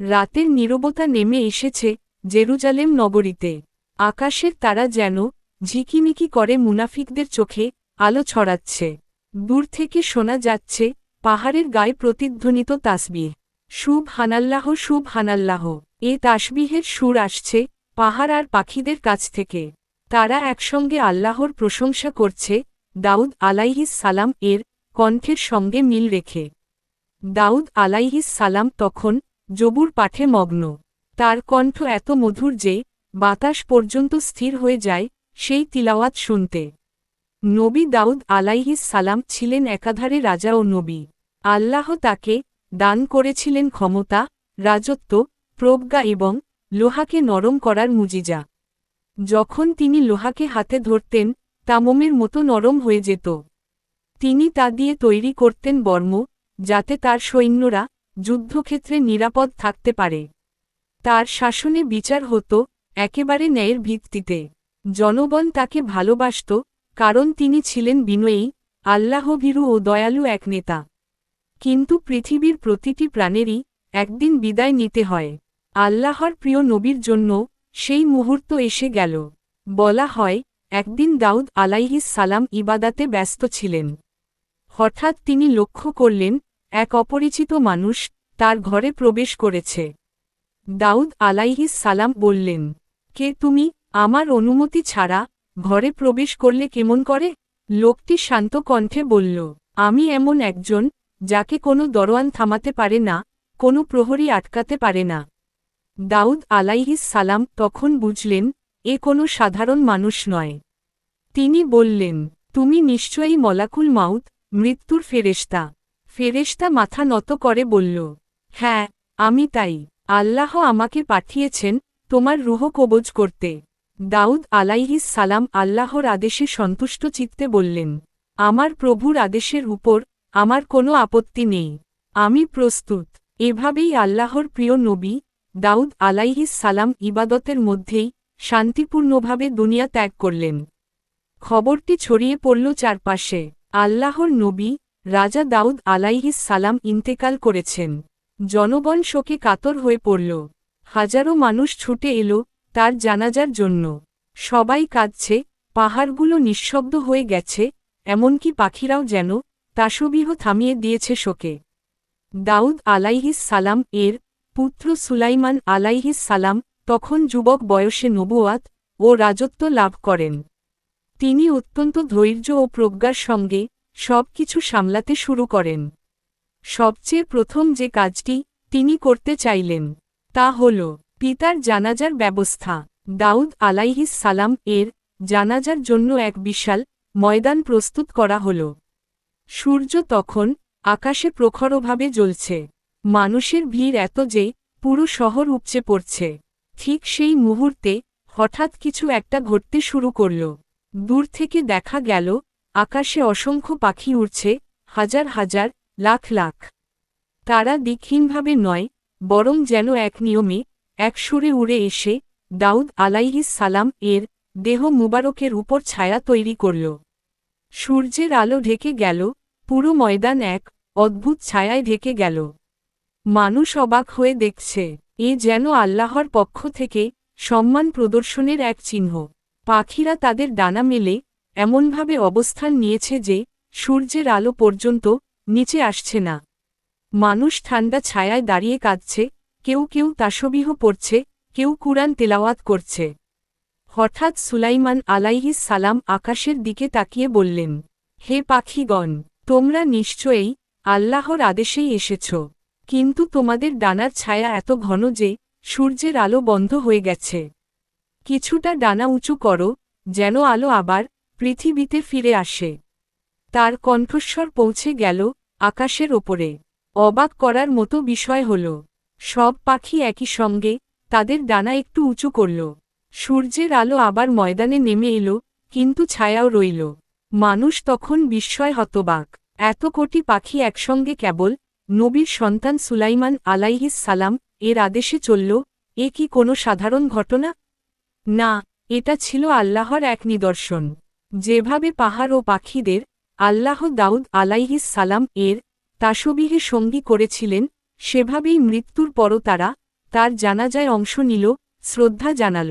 রাতের নীরবতা নেমে এসেছে জেরুজালেম নগরীতে। আকাশের তারা যেন ঝিকিমিকি করে মুনাফিকদের চোখে আলো ছড়াচ্ছে। দূর থেকে শোনা যাচ্ছে পাহাড়ের গায়ে প্রতিধ্বনিত তাসবিহ। শুভ হানাল্লাহ শুভ হানাল্লাহ। এ তাসবিহের সুর আসছে পাহাড় আর পাখিদের কাছ থেকে। তারা একসঙ্গে আল্লাহর প্রশংসা করছে, দাউদ আলাইহিস সালাম এর কণ্ঠের সঙ্গে মিল রেখে। দাউদ আলাইহিস সালাম তখন জবুর পাঠে মগ্ন। তার কণ্ঠ এত মধুর যে, বাতাস পর্যন্ত স্থির হয়ে যায় সেই তিলাওয়াত শুনতে। নবী দাউদ আলাইহিস সালাম ছিলেন একাধারে রাজা ও নবী। আল্লাহ তাকে দান করেছিলেন ক্ষমতা, রাজত্ব, প্রজ্ঞা এবং লোহাকে নরম করার মুজিজা। যখন তিনি লোহাকে হাতে ধরতেন তা মোমের মতো নরম হয়ে যেত। তিনি তা দিয়ে তৈরি করতেন বর্ম, যাতে তার সৈন্যরা যুদ্ধক্ষেত্রে নিরাপদ থাকতে পারে। তার শাসনে বিচার হতো একেবারে ন্যায়ের ভিত্তিতে। জনগণ তাকে ভালোবাসত, কারণ তিনি ছিলেন বিনয়ী, আল্লাহভীরু ও দয়ালু এক নেতা। কিন্তু পৃথিবীর প্রতিটি প্রাণেরই একদিন বিদায় নিতে হয়। আল্লাহর প্রিয় নবীর জন্য সেই মুহূর্ত এসে গেল। বলা হয়, একদিন দাউদ আলাইহিস সালাম ইবাদাতে ব্যস্ত ছিলেন। হঠাৎ তিনি লক্ষ্য করলেন এক অপরিচিত মানুষ তার ঘরে প্রবেশ করেছে। দাউদ আলাইহিস সালাম বললেন, কে তুমি? আমার অনুমতি ছাড়া ঘরে প্রবেশ করলে কেমন করে? লোকটি শান্ত কণ্ঠে বলল, আমি এমন একজন যাকে কোনো দরোয়ান থামাতে পারে না, কোনো প্রহরী আটকাতে পারে না। দাউদ আলাইহিস সালাম তখন বুঝলেন, এ কোনো সাধারণ মানুষ নয়। তিনি বললেন, তুমি নিশ্চয়ই মলাকুল মাউত, মৃত্যুর ফেরেশতা। ফেরেশতা মাথা নত করে বলল হ্যাঁ আমি তাই। আল্লাহ আমাকে পাঠিয়েছেন তোমার রুহ কবজ করতে। দাউদ আলাইহিস সালাম আল্লাহর আদেশে সন্তুষ্ট চিত্তে বললেন, আমার প্রভুর আদেশের উপর আমার কোনো আপত্তি নেই। আমি প্রস্তুত। এভাবেই আল্লাহর প্রিয় নবী দাউদ আলাইহিস সালাম ইবাদতের মধ্যেই শান্তিপূর্ণভাবে দুনিয়া ত্যাগ করলেন। খবরটি ছড়িয়ে পড়ল চারপাশে। আল্লাহর নবী রাজা দাউদ আলাইহিস সালাম ইন্তেকাল করেছেন। জনগণ শোকে কাতর হয়ে পড়ল। হাজারো মানুষ ছুটে এলো তার জানাজার জন্য। সবাই কাঁদছে, পাহাড়গুলো নিঃশব্দ হয়ে গেছে, এমনকি পাখিরাও যেন তাসবিহ থামিয়ে দিয়েছে শোকে। দাউদ আলাইহিস সালাম এর পুত্র সুলাইমান আলাইহিস সালাম তখন যুবক বয়সে নবুয়াত ও রাজত্ব লাভ করেন। তিনি অত্যন্ত ধৈর্য ও প্রজ্ঞার সঙ্গে সব কিছু সামলাতে শুরু করেন। সবচেয়ে প্রথম যে কাজটি তিনি করতে চাইলেন, তা হল পিতার জানাজার ব্যবস্থা। দাউদ আলাইহিস সালাম এর জানাজার জন্য এক বিশাল ময়দান প্রস্তুত করা হল। সূর্য তখন আকাশে প্রখরভাবে জ্বলছে। মানুষের ভিড় এত যে পুরো শহর উপচে পড়ছে। ঠিক সেই মুহূর্তে হঠাৎ কিছু একটা ঘটতে শুরু করল। দূর থেকে দেখা গেল আকাশে অসংখ্য পাখি উড়ছে, হাজার হাজার, লাখ লাখ। তারা দিকহীনভাবে নয়, বরং যেন এক নিয়মে, এক সুরে উড়ে এসে, দাউদ আলাইহিস সালাম এর দেহ মুবারকের উপর ছায়া তৈরি করল। সূর্যের আলো ঢেকে গেল, পুরো ময়দান এক অদ্ভুত ছায়ায় ঢেকে গেল। মানুষ অবাক হয়ে দেখছে, এ যেন আল্লাহর পক্ষ থেকে সম্মান প্রদর্শনের এক চিহ্ন। পাখিরা তাদের ডানা মেলে এমনভাবে অবস্থান নিয়েছে যে, সূর্যের আলো পর্যন্ত নিচে আসছে না। মানুষ ঠান্ডা ছায়ায় দাঁড়িয়ে কাঁদছে, কেউ কেউ তাসবিহ পড়ছে, কেউ কুরআন তেলাওয়াত করছে। হঠাৎ সুলাইমান আলাইহিস সালাম আকাশের দিকে তাকিয়ে বললেন, হে পাখিগণ, তোমরা নিশ্চয়ই আল্লাহর আদেশেই এসেছ। কিন্তু তোমাদের ডানার ছায়া এত ঘন যে, সূর্যের আলো বন্ধ হয়ে গেছে। কিছুটা ডানা উঁচু করো, যেন আলো আবার পৃথিবীতে ফিরে আসে। তার কণ্ঠস্বর পৌঁছে গেল আকাশের ওপরে। অবাক করার মতো বিষয় হল, সব পাখি একই সঙ্গে তাদের ডানা একটু উঁচু করল। সূর্যের আলো আবার ময়দানে নেমে এলো, কিন্তু ছায়াও রইল। মানুষ তখন বিস্ময় হতবাক। এত কোটি পাখি একসঙ্গে কেবল নবীর সন্তান সুলাইমান আলাইহিস সালাম এর আদেশে চলল, এ কি কোনো সাধারণ ঘটনা? না, এটা ছিল আল্লাহর এক নিদর্শন। যেভাবে পাহাড় ও পাখিদের আল্লাহ দাউদ আলাইহিস সালাম এর তাসবিহে সঙ্গী করেছিলেন, সেভাবেই মৃত্যুর পরও তারা তার জানাজায় অংশ নিল, শ্রদ্ধা জানাল।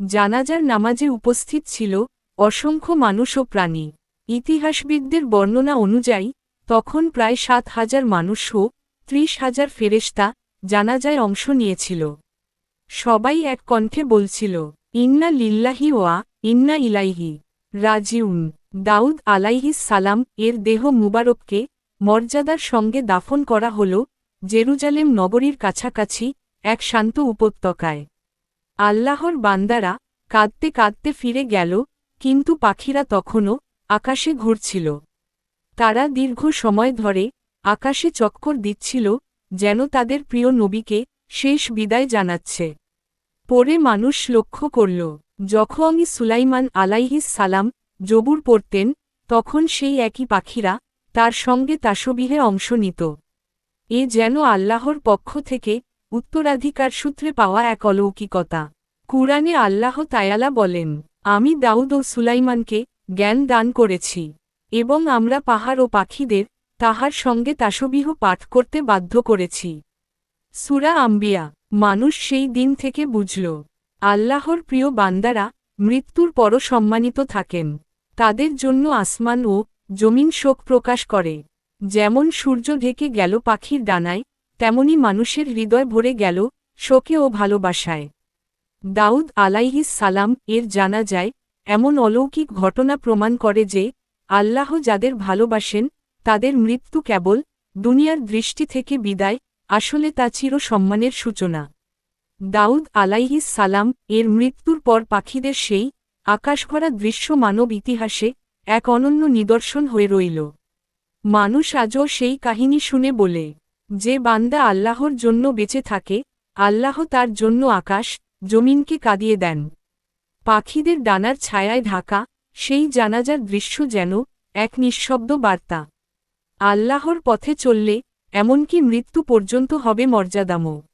জানাজার নামাজে উপস্থিত ছিল অসংখ্য মানুষ ও প্রাণী। ইতিহাসবিদদের বর্ণনা অনুযায়ী, তখন প্রায় সাত হাজার মানুষ ও ত্রিশ হাজার ফেরেস্তা জানাজায় অংশ নিয়েছিল। সবাই এক কণ্ঠে বলছিল, ইন্না লিল্লাহি ওয়া ইন্না ইলাইহি। রাজিউন, দাউদ আলাইহিস সালাম, এর দেহ মুবারককে মর্যাদার সঙ্গে দাফন করা হল জেরুজালেম নগরীর কাছাকাছি এক শান্ত উপত্যকায়। আল্লাহর বান্দারা কাঁদতে কাঁদতে ফিরে গেল, কিন্তু পাখিরা তখনও আকাশে ঘুরছিল। তারা দীর্ঘ সময় ধরে আকাশে চক্কর দিচ্ছিল, যেন তাদের প্রিয় নবীকে শেষ বিদায় জানাচ্ছে। পরে মানুষ লক্ষ্য করল যখন সুলাইমান আলাইহিস সালাম জবুর পড়তেন, তখন সেই একই পাখিরা তার সঙ্গে তাসবিহে অংশ নিত। এ যেন আল্লাহর পক্ষ থেকে উত্তরাধিকার সূত্রে পাওয়া এক অলৌকিকতা। কুরআনে আল্লাহ তায়ালা বলেন, আমি দাউদ ও সুলাইমানকে জ্ঞান দান করেছি এবং আমরা পাহাড় ও পাখিদের তাহার সঙ্গে তাসবিহ পাঠ করতে বাধ্য করেছি। সুরা আম্বিয়া, মানুষ সেই দিন থেকে বুঝল। আল্লাহর প্রিয় বান্দারা, মৃত্যুর পরও সম্মানিত থাকেন। তাদের জন্য আসমান ও জমিন শোক প্রকাশ করে। যেমন সূর্য ঢেকে গেল পাখির ডানায়, তেমনি মানুষের হৃদয় ভরে গেল শোকে ও ভালোবাসায়। দাউদ আলাইহিস সালাম এর জানা যায়, এমন অলৌকিক ঘটনা প্রমাণ করে যে, আল্লাহ যাদের ভালোবাসেন, তাদের মৃত্যু কেবল দুনিয়ার দৃষ্টি থেকে বিদায়, আসলে তা চির সম্মানের সূচনা। দাউদ আলাইহিস সালাম এর মৃত্যুর পর পাখিদের সেই আকাশভরা দৃশ্য মানব ইতিহাসে এক অনন্য নিদর্শন হয়ে রইল। মানুষ আজও সেই কাহিনী শুনে বলে, যে বান্দা আল্লাহর জন্য বেঁচে থাকে, আল্লাহ তার জন্য আকাশ, জমিনকে কাঁদিয়ে দেন। পাখিদের ডানার ছায়ায় ঢাকা, সেই জানাজার দৃশ্য যেন এক নিঃশব্দ বার্তা। আল্লাহর পথে চললে এমনকি মৃত্যু পর্যন্ত হবে মর্যাদাময়।